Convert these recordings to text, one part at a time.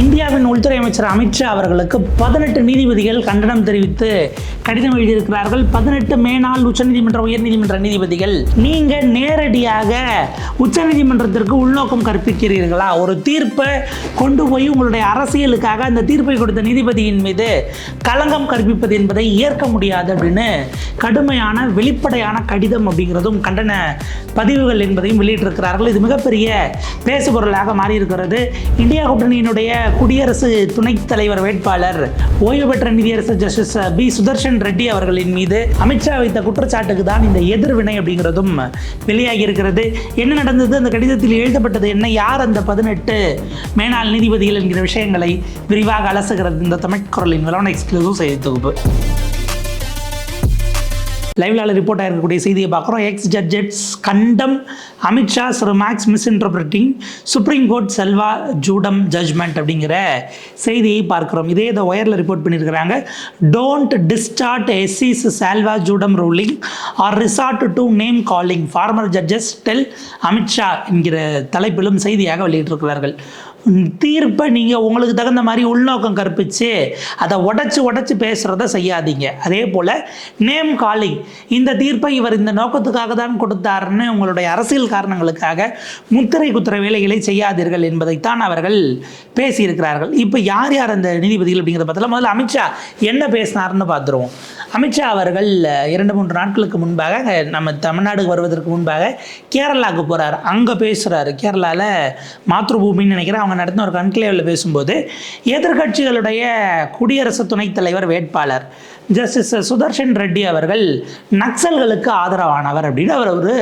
இந்தியாவின் உள்துறை அமைச்சர் அமித்ஷா அவர்களுக்கு பதினெட்டு நீதிபதிகள் கண்டனம் தெரிவித்து கடிதம் எழுதியிருக்கிறார்கள். பதினெட்டு மேனாள் உச்சநீதிமன்ற உயர்நீதிமன்ற நீதிபதிகள் நீங்க நேரடியாக உச்சநீதிமன்றத்திற்கு உள்நோக்கம் கற்பிக்கிறீர்களா? ஒரு தீர்ப்பை கொண்டு போய் உங்களுடைய அரசியலுக்காக அந்த தீர்ப்பை கொடுத்த நீதிபதியின் மீது களங்கம் கற்பிப்பது என்பதை ஏற்க முடியாது அப்படின்னு கடுமையான வெளிப்படையான கடிதம் அப்படிங்கிறதும் கண்டன பதிவுகள் என்பதையும் வெளியிட்டிருக்கிறார்கள். இது மிகப்பெரிய பேசுபொருளாக மாறியிருக்கிறது. இந்தியா கூட்டணியினுடைய குடியரசு துணைத் தலைவர் வேட்பாளர் ஓய்வு பெற்ற நிதியரசு ஜஸ்டிஸ் பி. சுதர்ஷன் ரெட்டி அவர்களின் மீது அமித்ஷா வைத்த குற்றச்சாட்டுக்கு தான் இந்த எதிர்வினை அப்படிங்கிறதும் வெளியாகி இருக்கிறது. என்ன நடந்தது? அந்த கடிதத்தில் எழுதப்பட்டது என்ன? யார் அந்த பதினெட்டு மேனாள் நீதிபதிகள் என்கிற விஷயங்களை விரிவாக அலசுகிறது? இந்த தமிழ் குரலின் விலவன எக்ஸ்க்ளூசிவ் செய்தி தொகுப்பு. லைவ்ல ரிப்போர்ட் ஆகிருக்கக்கூடிய செய்தியை பார்க்குறோம். Ex judges condemn Amit Shah makes misinterpreting supreme court Salwa Judum judgment அப்படிங்கிற செய்தியை பார்க்குறோம். இதே இதை ஒயரில் ரிப்போர்ட் பண்ணியிருக்கிறாங்க. Don't distort எஸ்சிஸ் Salwa Judum ruling or resort to name calling former judges tell Amit Shah என்கிற தலைப்பிலும் செய்தியாக வெளியிட்டிருக்கிறார்கள். தீர்ப்பை நீங்கள் உங்களுக்கு தகுந்த மாதிரி உள்நோக்கம் கற்பித்து அதை உடச்சி உடச்சி பேசுகிறத செய்யாதீங்க. அதே போல் நேம் காலிங் இந்த தீர்ப்பை இவர் இந்த நோக்கத்துக்காக தான் கொடுத்தாருன்னு உங்களுடைய அரசியல் காரணங்களுக்காக முத்திரை குத்திர வேலைகளை செய்யாதீர்கள் என்பதைத்தான் அவர்கள் பேசியிருக்கிறார்கள். இப்போ யார் யார் அந்த நீதிபதிகள் அப்படிங்கிறத பார்த்தல முதல்ல அமித்ஷா என்ன பேசினார்னு பார்த்துருவோம். அமித்ஷா அவர்கள் இரண்டு மூன்று நாட்களுக்கு முன்பாக நம்ம தமிழ்நாடுக்கு வருவதற்கு முன்பாக கேரளாவுக்கு போகிறார் அங்கே பேசுகிறாரு கேரளாவில் மாத்ருபூமின்னு நினைக்கிறேன். அவங்க நடத்தின ஒரு கன்க்ளேவில் பேசும்போது எதிர்க்கட்சிகளுடைய குடியரசு துணைத் தலைவர் வேட்பாளர் ஜஸ்டிஸ் சுதர்ஷன் ரெட்டி அவர்கள் நக்சல்களுக்கு ஆதரவானவர் அப்படின்னு அவர் ஒரு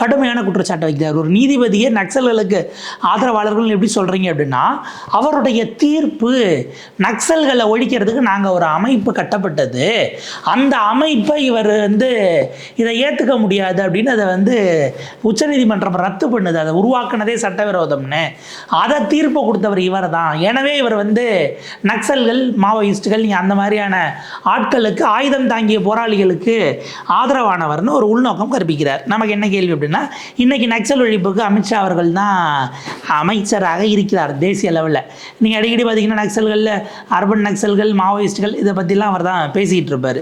கடுமையான குற்றச்சாட்டை வைக்கிறார். ஒரு நீதிபதியே நக்சல்களுக்கு ஆதரவாளர்கள் எப்படி சொல்கிறீங்க அப்படின்னா அவருடைய தீர்ப்பு நக்சல்களை ஒழிக்கிறதுக்கு நாங்கள் ஒரு அமைப்பு கட்டப்பட்டது. அந்த அமைப்பை இவர் வந்து இதை ஏற்றுக்க முடியாது அப்படின்னு அதை வந்து உச்சநீதிமன்றம் ரத்து பண்ணுது. அதை உருவாக்குனதே சட்டவிரோதம்னு. அதை தீர்ப்பு கொடுத்தவர் இவர் தான் எனவே இவர் வந்து நக்சல்கள் மாவோயிஸ்டுகள் நீங்கள் அந்த மாதிரியான மக்களுக்கு ஆயுதம் தாங்கிய போராளிகளுக்கு ஆதரவானவர்னு ஒரு உள்நோக்கம் கற்பிக்கிறார். நமக்கு என்ன கேள்வி அப்படின்னா இன்னைக்கு நக்சல் ஒழிப்புக்கு அமித்ஷா அவர்கள் தான் அமைச்சராக இருக்கிறார் தேசிய லெவலில் நீங்கள் அடிக்கடி பார்த்தீங்கன்னா நக்சல்களில் அர்பன் நக்சல்கள் மாவோயிஸ்டுகள் இதை பற்றிலாம் அவர் தான் பேசிகிட்டு இருப்பார்.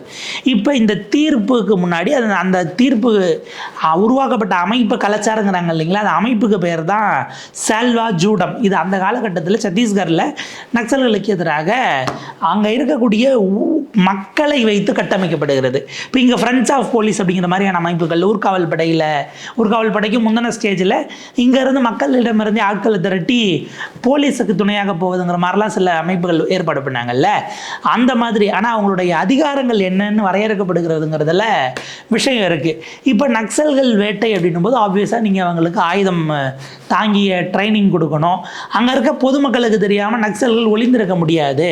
இப்போ இந்த தீர்ப்புக்கு முன்னாடி அது அந்த தீர்ப்பு உருவாக்கப்பட்ட அமைப்பு கலாச்சாரங்கிறாங்க இல்லைங்களா? அந்த அமைப்புக்கு பேர் தான் சால்வா ஜூடம். இது அந்த காலகட்டத்தில் சத்தீஸ்கரில் நக்சல்களுக்கு எதிராக அங்கே இருக்கக்கூடிய மக்கள் மக்களை வைத்து கட்டமைக்கப்படுகிறது. இப்போ இங்கே ஃப்ரெண்ட்ஸ் ஆஃப் போலீஸ் அப்படிங்கிற மாதிரியான அமைப்புகள் ஊர்காவல் படையில் ஊர்காவல் படைக்கு முந்தின ஸ்டேஜில் இங்கேருந்து மக்களிடமிருந்து ஆட்களை திரட்டி போலீஸுக்கு துணையாக போவதுங்கிற மாதிரிலாம் சில அமைப்புகள் ஏற்பாடு பண்ணாங்கல்ல. அந்த மாதிரி ஆனால் அவங்களுடைய அதிகாரங்கள் என்னன்னு வரையறுக்கப்படுகிறதுங்கிறதுல விஷயம் இருக்குது இப்போ நக்சல்கள் வேட்டை அப்படின்னும் போது ஆப்வியஸாக நீங்கள் அவங்களுக்கு ஆயுதம் தாங்கிய ட்ரைனிங் கொடுக்கணும். அங்கே இருக்க பொதுமக்களுக்கு தெரியாமல் நக்சல்கள் ஒளிந்திருக்க முடியாது.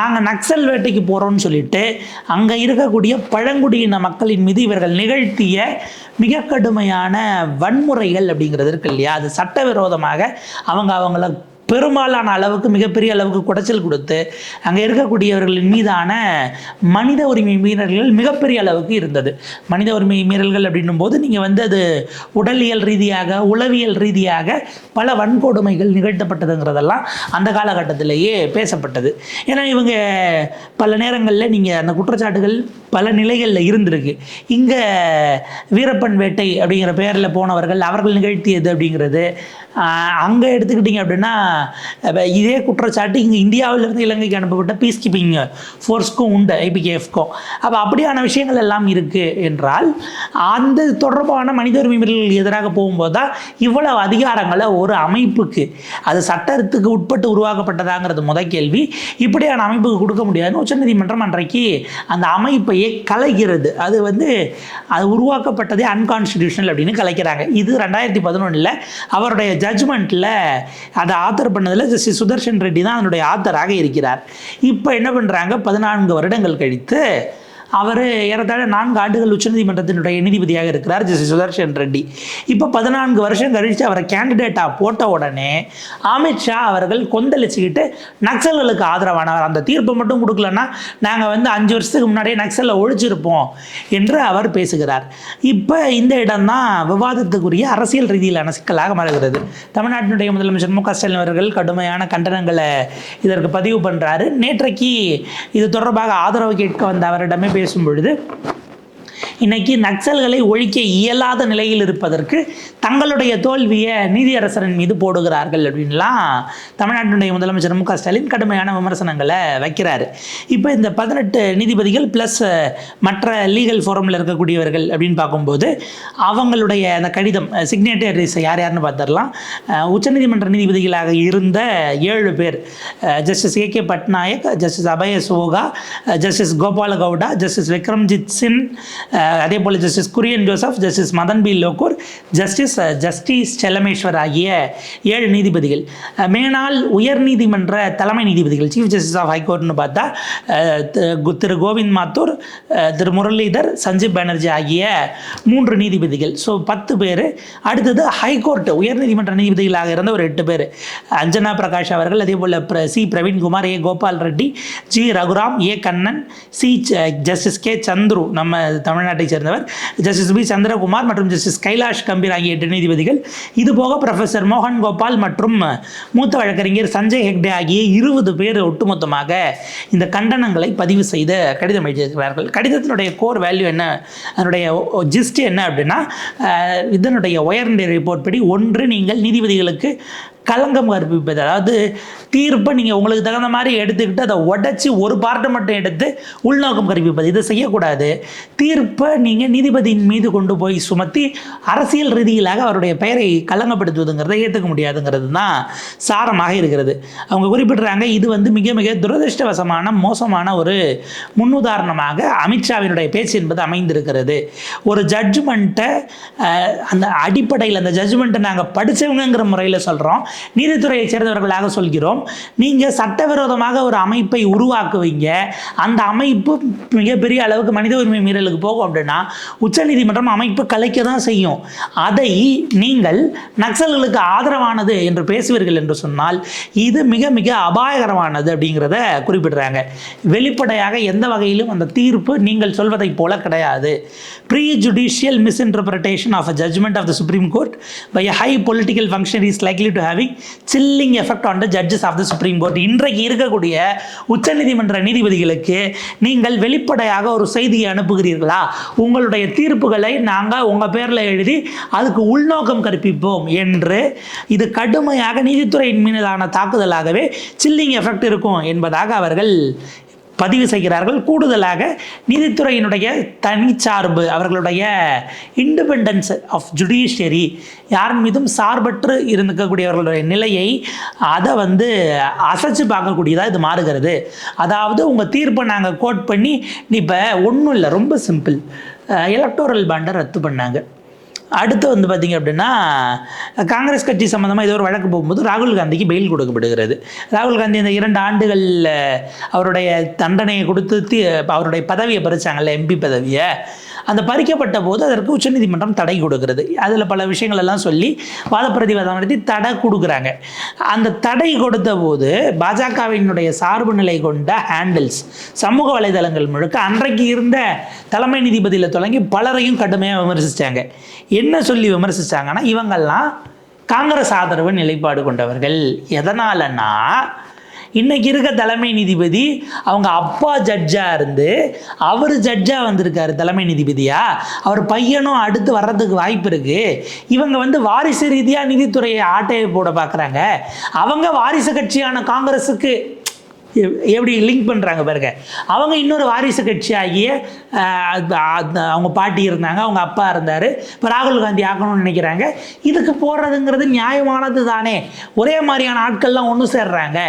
நாங்கள் நக்சல் வேட்டைக்கு போகிறோம்னு சொல்லிட்டு அங்கே இருக்கக்கூடிய பழங்குடியின மக்களின் மீது இவர்கள் நிகழ்த்திய மிக கடுமையான வன்முறைகள் அப்படிங்கிறது இருக்கு இல்லையா? அது சட்டவிரோதமாக அவங்க அவங்கள பெரும்பாலான அளவுக்கு மிகப்பெரிய அளவுக்கு குடைச்சல் கொடுத்து அங்கே இருக்கக்கூடியவர்களின் மீதான மனித உரிமை மீறல்கள் மிகப்பெரிய அளவுக்கு இருந்தது. மனித உரிமை மீறல்கள் அப்படின்னும் போது நீங்கள் வந்து அது உடலியல் ரீதியாக உளவியல் ரீதியாக பல வன்கொடுமைகள் நிகழ்த்தப்பட்டதுங்கிறதெல்லாம் அந்த காலகட்டத்திலேயே பேசப்பட்டது. ஏன்னா இவங்க பல நேரங்களில் நீங்கள் அந்த குற்றச்சாட்டுகள் பல நிலைகளில் இருந்திருக்கு. இங்கே வீரப்பன் வேட்டை அப்படிங்கிற பெயரில் போனவர்கள் அவர்கள் நிகழ்த்தியது அப்படிங்கிறது அங்கே எடுத்துக்கிட்டிங்க அப்படின்னா இதே குற்றச்சாட்டு இங்கே இந்தியாவிலிருந்து இலங்கைக்கு அனுப்பப்பட்ட பீஸ் கீப்பிங் ஃபோர்ஸ்க்கும் உண்டு ஐபிகேஎஃப்க்கும் அப்போ அப்படியான விஷயங்கள் எல்லாம் இருக்குது என்றால் அந்த தொடர்பான மனித உரிமைகள் எதிராக போகும்போது தான் இவ்வளவு அதிகாரங்களை ஒரு அமைப்புக்கு அது சட்டத்துக்கு உட்பட்டு உருவாக்கப்பட்டதாங்கிறது முத கேள்வி. இப்படியான அமைப்புக்கு கொடுக்க முடியாதுன்னு உச்சநீதிமன்றம் அன்றைக்கு அந்த அமைப்பையே கலைகிறது அது வந்து அது உருவாக்கப்பட்டதே அன்கான்ஸ்டிடியூஷனல் அப்படின்னு கலைக்கிறாங்க. இது ரெண்டாயிரத்தி பதினொன்றில் அவருடைய ஜட்ஜ்மெண்ட்டில் அதை ஆத்தர் பண்ணதில் ஜஸ்டிஸ் சுதர்ஷன் ரெட்டி தான் அதனுடைய ஆத்தராக இருக்கிறார். இப்போ என்ன பண்ணுறாங்க பதினான்கு வருடங்கள் கழித்து அவர் ஏறத்தாழ நான்கு ஆண்டுகள் உச்சநீதிமன்றத்தினுடைய நீதிபதியாக இருக்கிறார் ஜஸ்டிஸ் சுதர்ஷன் ரெட்டி. இப்போ பதினான்கு வருஷம் கழித்து அவரை கேண்டிடேட்டாக போட்ட உடனே அமித்ஷா அவர்கள் கொந்தளிச்சுக்கிட்டு நக்சல்களுக்கு ஆதரவானவர். அந்த தீர்ப்பு மட்டும் கொடுக்கலன்னா நாங்கள் வந்து அஞ்சு வருஷத்துக்கு முன்னாடியே நக்சலில் ஒழிச்சிருப்போம் என்று அவர் பேசுகிறார். இப்போ இந்த இடம்தான் விவாதத்துக்குரிய அரசியல் ரீதியிலான சிக்கலாக மாறுகிறது. தமிழ்நாட்டினுடைய முதலமைச்சர் மு க ஸ்டாலின் அவர்கள் கடுமையான கண்டனங்களை இதற்கு பதிவு பண்ணுறாரு நேற்றைக்கு இது தொடர்பாக ஆதரவு கேட்க வந்த அவரிடமே பேசும் பொழுது இன்னைக்கு நக்சல்களை ஒழிக்க இயலாத நிலையில் இருப்பதற்கு தங்களுடைய தோல்வியை நீதியரசரின் மீது போடுகிறார்கள் அப்படின்லாம் தமிழ்நாட்டினுடைய முதலமைச்சர் மு க ஸ்டாலின் கடுமையான விமர்சனங்களை வைக்கிறார். இப்போ இந்த பதினெட்டு நீதிபதிகள் ப்ளஸ் மற்ற லீகல் ஃபோரமில் இருக்கக்கூடியவர்கள் அப்படின்னு பார்க்கும்போது அவங்களுடைய அந்த கடிதம் சிக்னேட்டரிஸ் யார் யாருன்னு பார்த்துடலாம். உச்சநீதிமன்ற நீதிபதிகளாக இருந்த ஏழு பேர் justice A K Patnaik justice Abhay Oka justice Gopala Gowda justice Vikramjit Singh அதே போல் justice Kurian Joseph justice Madan B Lokur justice justice Chelameswar ஆகிய ஏழு நீதிபதிகள். மேனால் உயர்நீதிமன்ற தலைமை நீதிபதிகள். சீஃப் ஜஸ்டிஸ் ஆஃப் ஹைகோர்ட்னு பார்த்தா தி- கு- திரு கோவிந்த் மாத்தூர் திரு முரளிதர் சஞ்சீப் பானர்ஜி ஆகிய மூன்று நீதிபதிகள். ஸோ பத்து பேர். அடுத்தது ஹைகோர்ட் உயர்நீதிமன்ற நீதிபதிகளாக இருந்த ஒரு எட்டு பேர். அஞ்சனா பிரகாஷ் அவர்கள் அதே போல் பிர C Praveen Kumar A Gopal Reddy G Raghuram A Kannan C justice K Chandru நம்ம தமிழ்நாட்டை சேர்ந்தவர். ஜஸ்டிஸ் பி சந்திரகுமார் மற்றும் ஜஸ்டிஸ் கைலாஷ் கம்பீர் ஆகிய எட்டு நீதிபதிகள். இதுபோக ப்ரொஃபஸர் மோகன் கோபால் மற்றும் மூத்த வழக்கறிஞர் சஞ்சய் ஹெக்டே ஆகிய இருபது பேர் ஒட்டுமொத்தமாக இந்த கண்டனங்களை பதிவு செய்த கடிதம் எழுதியிருக்கிறார்கள். கடிதத்தினுடைய கோர் வேல்யூ என்ன? அதனுடைய ஜிஸ்ட் என்ன அப்படின்னா இதனுடைய உயர்நிலை ரிப்போர்ட் படி ஒன்று நீங்கள் நீதிபதிகளுக்கு களங்கம் கற்பிப்பது அதாவது தீர்ப்பை நீங்கள் உங்களுக்கு தகுந்த மாதிரி எடுத்துக்கிட்டு அதை உடைச்சி ஒரு பார்ட்டை மட்டும் எடுத்து உள்நோக்கம் கற்பிப்பது இதை செய்யக்கூடாது. தீர்ப்பை நீங்கள் நீதிபதியின் மீது கொண்டு போய் சுமத்தி அரசியல் ரீதியிலாக அவருடைய பெயரை கலங்கப்படுத்துவதுங்கிறத ஏற்றுக்க முடியாதுங்கிறது தான் சாரமாக இருக்கிறது. அவங்க குறிப்பிடுறாங்க இது வந்து மிக மிக துரதிருஷ்டவசமான மோசமான ஒரு முன்னுதாரணமாக அமித்ஷாவினுடைய பேச்சு என்பது அமைந்திருக்கிறது. ஒரு ஜட்ஜ்மெண்ட்டை அந்த அடிப்படையில் அந்த ஜட்ஜ்மெண்ட்டை நாங்கள் படித்தவங்கிற முறையில் சொல்கிறோம் நீதித்துறையை சேர்ந்தவர்களாக சொல்கிறோம். நீங்கள் சட்டவிரோதமாக ஒரு அமைப்பை உருவாக்குவீங்க. அந்த அமைப்பு மிகப்பெரிய அளவுக்கு மனித உரிமை மீறலுக்கு போகும் அப்படின்னா உச்சநீதிமன்றம் அமைப்பு கலைக்க தான் செய்யும். அதை நீங்கள் நக்சல்களுக்கு ஆதரவானது என்று பேசுவீர்கள் என்று சொன்னால் இது மிக மிக அபாயகரமானது அப்படிங்கிறத குறிப்பிடுறாங்க. வெளிப்படையாக எந்த வகையிலும் அந்த தீர்ப்பு நீங்கள் சொல்வதை போல கிடையாது. Prejudicial misinterpretation of a judgment of the supreme court by high political function is likely to having chilling effect on the judges of the supreme court இன்றைக்கு இருக்கக்கூடிய உச்சநீதிமன்ற நீதிபதிகளுக்கு நீங்கள் வெளிப்படையாக ஒரு செய்தியை அனுப்புகிறீர்களா? உங்களுடைய தீர்ப்புகளை நாங்கள் உங்கள் பேரில் எழுதி அதுக்கு உள்நோக்கம் கற்பிப்போம் என்று இது கடுமையாக நீதித்துறையின் மீதான தாக்குதலாகவே சில்லிங் எஃபெக்ட் இருக்கும் என்பதாக அவர்கள் பதிவு செய்கிறார்கள். கூடுதலாக நீதித்துறையினுடைய தனிச்சார்பு அவர்களுடைய இண்டிபெண்டன்ஸ் ஆஃப் ஜுடிஷியரி யார் மீதும் சார்பற்று இருந்துக்கக்கூடியவர்களுடைய நிலையை அதை வந்து அசைச்சு பார்க்கக்கூடியதாக இது மாறுகிறது. அதாவது உங்கள் தீர்ப்பை நாங்கள் கோட் பண்ணி இப்போ ஒன்றும் இல்லை ரொம்ப சிம்பிள் எலக்டோரல் பாண்டை ரத்து பண்ணாங்க. அடுத்து வந்து பார்த்திங்க அப்படின்னா காங்கிரஸ் கட்சி சம்மந்தமாக ஏதோ ஒரு வழக்கு போகும்போது ராகுல் காந்திக்கு பெயில் கொடுக்கப்படுகிறது. ராகுல் காந்தி இந்த இரண்டு ஆண்டுகளில் அவருடைய தண்டனையை கொடுத்து அவருடைய பதவியை பறிச்சாங்கல்ல எம்பி பதவியை. அந்த பறிக்கப்பட்ட போது அதற்கு உச்சநீதிமன்றம் தடை கொடுக்கிறது. அதில் பல விஷயங்கள் எல்லாம் சொல்லி வாதப்பிரதிவாதம் நடத்தி தடை கொடுக்குறாங்க. அந்த தடை கொடுத்த போது பாஜகவினுடைய சார்பு நிலை கொண்ட ஹேண்டில்ஸ் சமூக வலைதளங்கள் முழுக்க அன்றைக்கு இருந்த தலைமை நீதிபதியில் தொடங்கி பலரையும் கடுமையாக விமர்சித்தாங்க என்ன சொல்லி விமர்சிச்சாங்கன்னா இவங்கெல்லாம் காங்கிரஸ் ஆதரவு நிலைப்பாடு கொண்டவர்கள். எதனாலன்னா இன்றைக்கி இருக்க தலைமை நீதிபதி அவங்க அப்பா ஜட்ஜாக இருந்து அவர் ஜட்ஜாக வந்திருக்காரு தலைமை நீதிபதியாக அவர் பையனும் அடுத்து வர்றதுக்கு வாய்ப்பு இருக்கு. இவங்க வந்து வாரிசு ரீதியாக நீதித்துறையை ஆட்டையை போட பார்க்குறாங்க அவங்க வாரிசு கட்சியான காங்கிரஸுக்கு எப்படி லிங்க் பண்ணுறாங்க பாருங்க. அவங்க இன்னொரு வாரிசு கட்சி ஆகிய அவங்க பாட்டி இருந்தாங்க அவங்க அப்பா இருந்தார். இப்போ ராகுல் காந்தி ஆக்கணும்னு நினைக்கிறாங்க. இதுக்கு போடுறதுங்கிறது நியாயமானது தானே. ஒரே மாதிரியான ஆட்கள்லாம் ஒன்று சேர்றாங்க.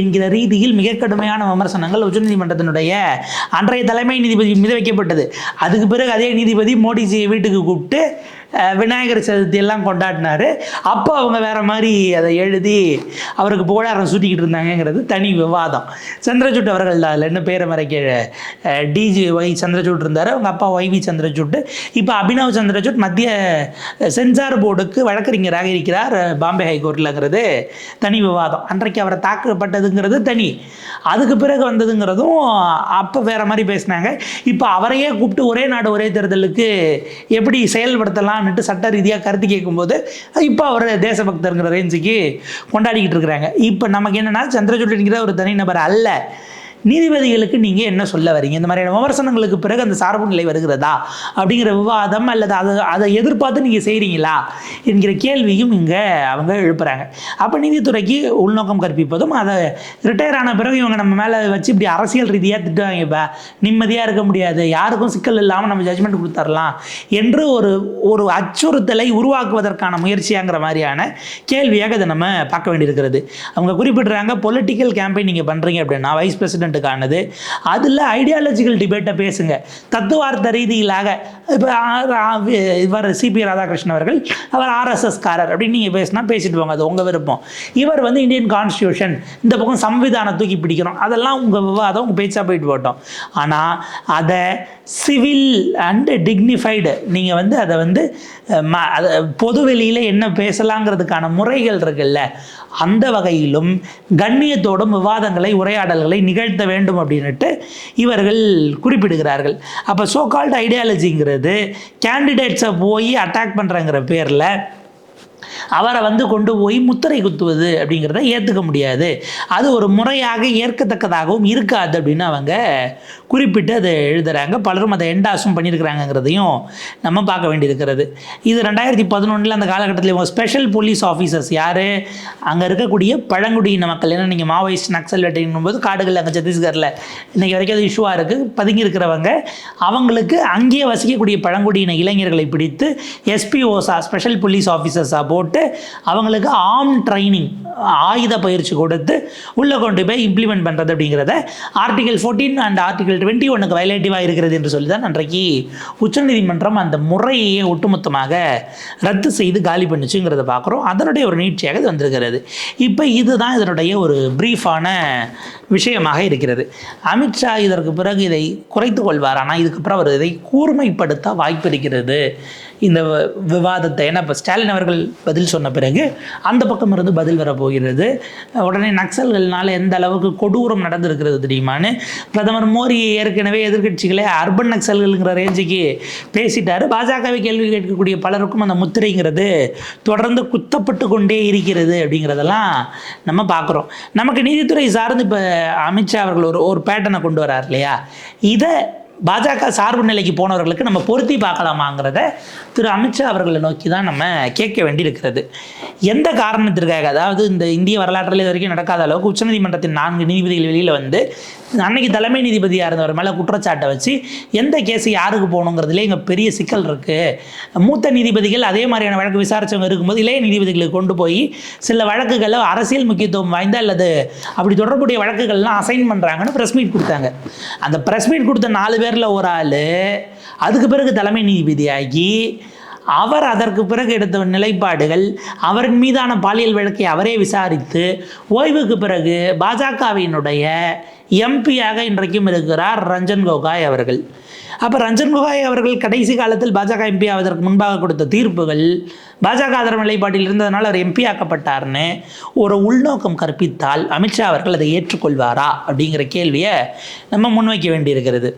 என்கிற ரீதியில் மிக கடுமையான விமர்சனங்கள் உச்சநீதிமன்றத்தினுடைய அன்றைய தலைமை நீதிபதி மீது வைக்கப்பட்டது. அதுக்கு பிறகு அதே நீதிபதி மோடிஜியை வீட்டுக்கு கூப்பிட்டு விநாயகர் சதுர்த்தி எல்லாம் அப்போ அவங்க வேற மாதிரி அதை எழுதி அவருக்கு புகழாரம் சூட்டிக்கிட்டு இருந்தாங்கங்கிறது தனி விவாதம். சந்திரசூட் அவர்கள் தான் அதில் என்ன பேரை மறைக்க டிஜி ஒய் சந்திரசூட் இருந்தார். அவங்க அப்பா ஒய்வி சந்திரசூட் இப்போ அபினவ் சந்திரசூட் மத்திய சென்சார் போர்டுக்கு வழக்கறிஞராக இருக்கிறார். பாம்பே ஹைகோர்ட்டில்ங்கிறது தனி விவாதம். அன்றைக்கு அவரை தாக்கப்பட்டதுங்கிறது தனி. அதுக்கு பிறகு வந்ததுங்கிறதும் அப்போ வேற மாதிரி பேசினாங்க. இப்போ அவரையே கூப்பிட்டு ஒரே நாடு ஒரே தேர்தலுக்கு எப்படி செயல்படுத்தலாம் செயல்படுத்தலாம்னுட்டு சட்ட ரீதியாக கருத்து கேட்கும்போது இப்போ அவர் தேசபக்தருங்கிற ரேஞ்சுக்கு கொண்டாடிக்கிட்டு இருக்கிறாங்க. இப்போ நமக்கு என்னன்னா சந்திரசூடன்கிற ஒரு தனிநபர் அல்ல. நீதிபதிகளுக்கு நீங்கள் என்ன சொல்ல வரீங்க? இந்த மாதிரியான விமர்சனங்களுக்கு பிறகு அந்த சார்பு நிலை வருகிறதா? அப்படிங்கிற விவாதம் அல்லது அதை அதை எதிர்பார்த்து நீங்கள் செய்கிறீங்களா என்கிற கேள்வியும் இங்கே அவங்க எழுப்புறாங்க. அப்போ நீதித்துறைக்கு உள்நோக்கம் கற்பிப்பதும் அதை ரிட்டையர் ஆன பிறகு இவங்க நம்ம மேலே வச்சு இப்படி அரசியல் ரீதியாக திட்டுவாங்க இப்போ நிம்மதியாக இருக்க முடியாது யாருக்கும் சிக்கல் இல்லாமல் நம்ம ஜட்ஜ்மெண்ட் கொடுத்துர்லாம் என்று ஒரு ஒரு அச்சுறுத்தலை உருவாக்குவதற்கான முயற்சியாங்கிற மாதிரியான கேள்வியாக இதை நம்ம பார்க்க வேண்டியிருக்கிறது. அவங்க குறிப்பிட்றாங்க பொலிட்டிக்கல் கேம்பெயின் நீங்கள் பண்ணுறீங்க அப்படின்னா வைஸ் பிரசிடென்ட்டுக்கானது அதில் ஐடியாலஜிக்கல் டிபேட்டை பேசுங்க. தத்துவார்த்த ரீதியிலாக இப்போ இவர் சிபி ராதாகிருஷ்ணன் அவர்கள் அவர் ஆர்எஸ்எஸ்காரர் அப்படின்னு நீங்கள் பேசினா பேசிட்டு போங்க. அது உங்கள் விருப்பம். இவர் வந்து இந்தியன் கான்ஸ்டியூஷன் இந்த பக்கம் சம்விதானம் தூக்கி பிடிக்கிறோம் அதெல்லாம் உங்கள் விவாதம் உங்கள் பேச்சாக போயிட்டு போட்டோம் ஆனால் அதை சிவில் அண்ட் டிக்னிஃபைடு நீங்கள் வந்து அதை வந்து ம அதை பொது வெளியில் என்ன பேசலாங்கிறதுக்கான முறைகள் இருக்குல்ல அந்த வகையிலும் கண்ணியத்தோடும் விவாதங்களை உரையாடல்களை நிகழ்த்த வேண்டும் அப்படின்னுட்டு இவர்கள் குறிப்பிடுகிறார்கள். அப்போ சோ கால்டு ஐடியாலஜிங்கிறது கேண்டிடேட்ஸை போய் அட்டாக் பண்ணுறங்கிற பேரில் அவரை வந்து கொண்டு போய் முத்திரை குத்துவது அப்படிங்கிறத ஏற்றுக்க முடியாது. அது ஒரு முறையாக ஏற்கத்தக்கதாகவும் இருக்காது அப்படின்னு அவங்க குறிப்பிட்டு அதை எழுதுகிறாங்க பலரும் அதை எண்டாஸும் பண்ணியிருக்கிறாங்கங்கிறதையும் நம்ம பார்க்க வேண்டியிருக்கிறது. இது ரெண்டாயிரத்தி பதினொன்றில் அந்த காலகட்டத்தில் இவங்க ஸ்பெஷல் போலீஸ் ஆஃபீஸர்ஸ் யார்? அங்கே இருக்கக்கூடிய பழங்குடியின மக்கள். ஏன்னா நீங்கள் மாவோயிஸ்ட் நக்சல் வேட்டைங்கும் போது காடுகள் அங்கே சத்தீஸ்கரில் இன்றைக்கி வரைக்கும் அது இஷ்யூவாக இருக்குது பதுங்கி இருக்கிறவங்க அவங்களுக்கு அங்கேயே வசிக்கக்கூடிய பழங்குடியின இளைஞர்களை பிடித்து எஸ்பிஓஸா ஸ்பெஷல் போலீஸ் ஆஃபீஸர்ஸாக போட்டு அவங்களுக்கு ஆர்ம் ட்ரைனிங் ஆயுத பயிற்சி கொடுத்து உள்ளே கொண்டு போய் இம்ப்ளிமெண்ட் பண்ணுறது அப்படிங்கிறத article fourteen and article twenty ஒனுக்கு வயலேட்டிவாக இருக்கிறது என்று சொல்லி தான் அன்றைக்கு உச்சநீதிமன்றம் அந்த முறையே ஒட்டுமொத்தமாக ரத்து செய்து காலி பண்ணுச்சுங்கிறத பார்க்குறோம். அதனுடைய ஒரு நீட்சியாக இது வந்திருக்கிறது. இப்போ இதுதான் இதனுடைய ஒரு ப்ரீஃபான விஷயமாக இருக்கிறது. அமித்ஷா இதற்கு பிறகு இதை குறைத்து கொள்வார். ஆனால் இதுக்கப்புறம் அவர் இதை கூர்மைப்படுத்த வாய்ப்பு இருக்கிறது. இந்த வ- விவாதத்தை ஏன்னா இப்போ ஸ்டாலின் அவர்கள் பதில் சொன்ன பிறகு அந்த பக்கம் இருந்து பதில் வரப்போகிறது. உடனே நக்சல்கள்னால எந்த அளவுக்கு கொடூரம் நடந்திருக்கிறது தெரியுமான்னு பிரதமர் மோடி ஏற்கனவே எதிர்கட்சிகளை அர்பன் நக்சல்கள்ங்கிற ரேஞ்சுக்கு பேசிட்டாரு. பாஜகவை கேள்வி கேட்கக்கூடிய பலருக்கும் அந்த முத்திரைங்கிறது தொடர்ந்து குத்தப்பட்டு கொண்டே இருக்கிறது அப்படிங்கிறதெல்லாம் நம்ம பார்க்குறோம் நமக்கு நீதித்துறை சார்ந்து இப்போ அமித்ஷா அவர்கள் ஒரு ஒரு பேட்டனை கொண்டு வரார் இல்லையா? இதை பாஜக சார்பு நிலைக்கு போனவர்களுக்கு நம்ம பொருத்தி பார்க்கலாமாங்கிறத திரு அமித்ஷா அவர்களை நோக்கி தான் நம்ம கேட்க வேண்டியிருக்கிறது. எந்த காரணத்திற்காக? அதாவது இந்த இந்திய வரலாற்றில் இது வரைக்கும் நடக்காத அளவுக்கு உச்சநீதிமன்றத்தின் நான்கு நீதிபதிகள் வெளியில் வந்து அன்னைக்கு தலைமை நீதிபதியாக இருந்தவர் மேலே குற்றச்சாட்டை வச்சு எந்த கேஸ் யாருக்கு போகணுங்கிறதுல இங்கே பெரிய சிக்கல் இருக்குது மூத்த நீதிபதிகள் அதே மாதிரியான வழக்கு விசாரிச்சவங்க இருக்கும்போது இளைய நீதிபதிகளை கொண்டு போய் சில வழக்குகளை அரசியல் முக்கியத்துவம் வாய்ந்த அல்லது அப்படி தொடர்புடைய வழக்குகள்லாம் அசைன் பண்ணுறாங்கன்னு ப்ரெஸ் மீட் கொடுத்தாங்க. அந்த ப்ரெஸ் மீட் கொடுத்த நாலு பேர் பேரில் ஒரு ஆள். அதுக்கு பிறகு தலைமை நீதிபதியாகி அவர் அதற்கு பிறகு எடுத்த நிலைப்பாடுகள் அவரின் மீதான பாலியல் வழக்கை அவரே விசாரித்து ஓய்வுக்கு பிறகு பாஜகவினுடைய எம்பியாக இன்றைக்கும் இருக்கிறார் ரஞ்சன் கோகாய் அவர்கள். அப்போ ரஞ்சன் கோகாய் அவர்கள் கடைசி காலத்தில் பாஜக எம்பி ஆவதற்கு முன்பாக கொடுத்த தீர்ப்புகள் பாஜக ஆதரவு நிலைப்பாட்டில் இருந்ததனால் அவர் எம்பி ஆக்கப்பட்டார்னு ஒரு உள்நோக்கம் கற்பித்தால் அமித்ஷா அவர்கள் அதை ஏற்றுக்கொள்வாரா அப்படிங்கிற கேள்வியை நம்ம முன்வைக்க வேண்டியிருக்கிறது.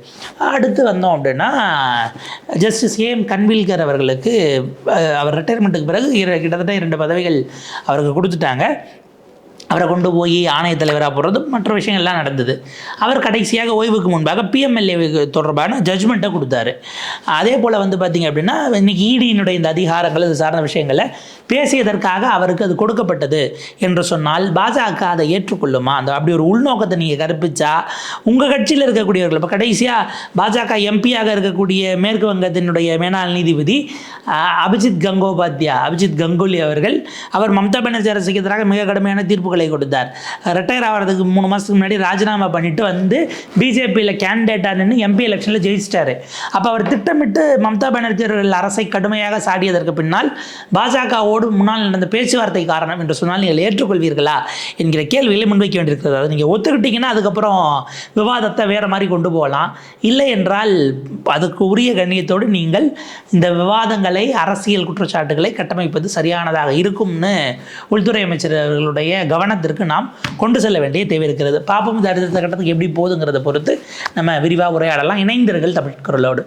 அடுத்து வந்தோம் அப்படின்னா ஜஸ்டிஸ் ஏம் கன்வில்கர் அவர்களுக்கு அவர் ரிட்டையர்மெண்ட்டுக்கு பிறகு கிட்டத்தட்ட இரண்டு பதவிகள் அவருக்கு கொடுத்துட்டாங்க. அவரை கொண்டு போய் ஆணைய தலைவராக போடுறது மற்ற விஷயங்கள்லாம் நடந்தது. அவர் கடைசியாக ஓய்வுக்கு முன்பாக பிஎம்எல்ஏ தொடர்பான ஜட்ஜ்மெண்ட்டை கொடுத்தாரு. அதே போல் வந்து பார்த்திங்க அப்படின்னா இன்றைக்கி ஈடியினுடைய இந்த அதிகாரங்கள் இது சார்ந்த விஷயங்களை பேசியதற்காக அவருக்கு அது கொடுக்கப்பட்டது என்று சொன்னால் பாஜக அதை ஏற்றுக்கொள்ளுமா? அந்த அப்படி ஒரு உள்நோக்கத்தை நீங்கள் கற்பிச்சா உங்கள் கட்சியில் இருக்கக்கூடியவர்கள் இப்போ கடைசியாக பாஜக எம்பியாக இருக்கக்கூடிய மேற்கு வங்கத்தினுடைய மேனாள் நீதிபதி அபிஜித் கங்கோபாத்யா அபிஜித் கங்குலி அவர்கள் அவர் மம்தா பானர்ஜி அரசுக்கு எதிராக மிக கடுமையான தீர்ப்புகள் வாய்ப்புகளை கொடுத்தார். ரிட்டையர் ஆகிறதுக்கு மூணு மாதத்துக்கு முன்னாடி ராஜினாமா பண்ணிட்டு வந்து பிஜேபியில் கேண்டிடேட்டாக நின்று எம்பி எலெக்ஷனில் ஜெயிச்சிட்டாரு. அப்போ அவர் திட்டமிட்டு மம்தா பானர்ஜி அவர்கள் அரசை கடுமையாக சாடியதற்கு பின்னால் பாஜகவோடு முன்னால் நடந்த பேச்சுவார்த்தை காரணம் என்று சொன்னால் நீங்கள் ஏற்றுக்கொள்வீர்களா என்கிற கேள்விகளை முன்வைக்க வேண்டியிருக்கிறது. அதை நீங்கள் ஒத்துக்கிட்டீங்கன்னா அதுக்கப்புறம் விவாதத்தை வேறு மாதிரி கொண்டு போகலாம். இல்லை என்றால் அதுக்கு உரிய கண்ணியத்தோடு நீங்கள் இந்த விவாதங்களை அரசியல் குற்றச்சாட்டுகளை கட்டமைப்பது சரியானதாக இருக்கும்னு உள்துறை அமைச்சர் அவர்களுடைய கவனம் கவனத்திற்கு நாம் கொண்டு செல்ல வேண்டிய தேவை இருக்கிறது. பாப்பம் இந்த கட்டத்துக்கு எப்படி போகுதுங்கிறத பொறுத்து நம்ம விரிவாக உரையாடலாம். இணைந்தர்கள் தமிழ் குரலோடு.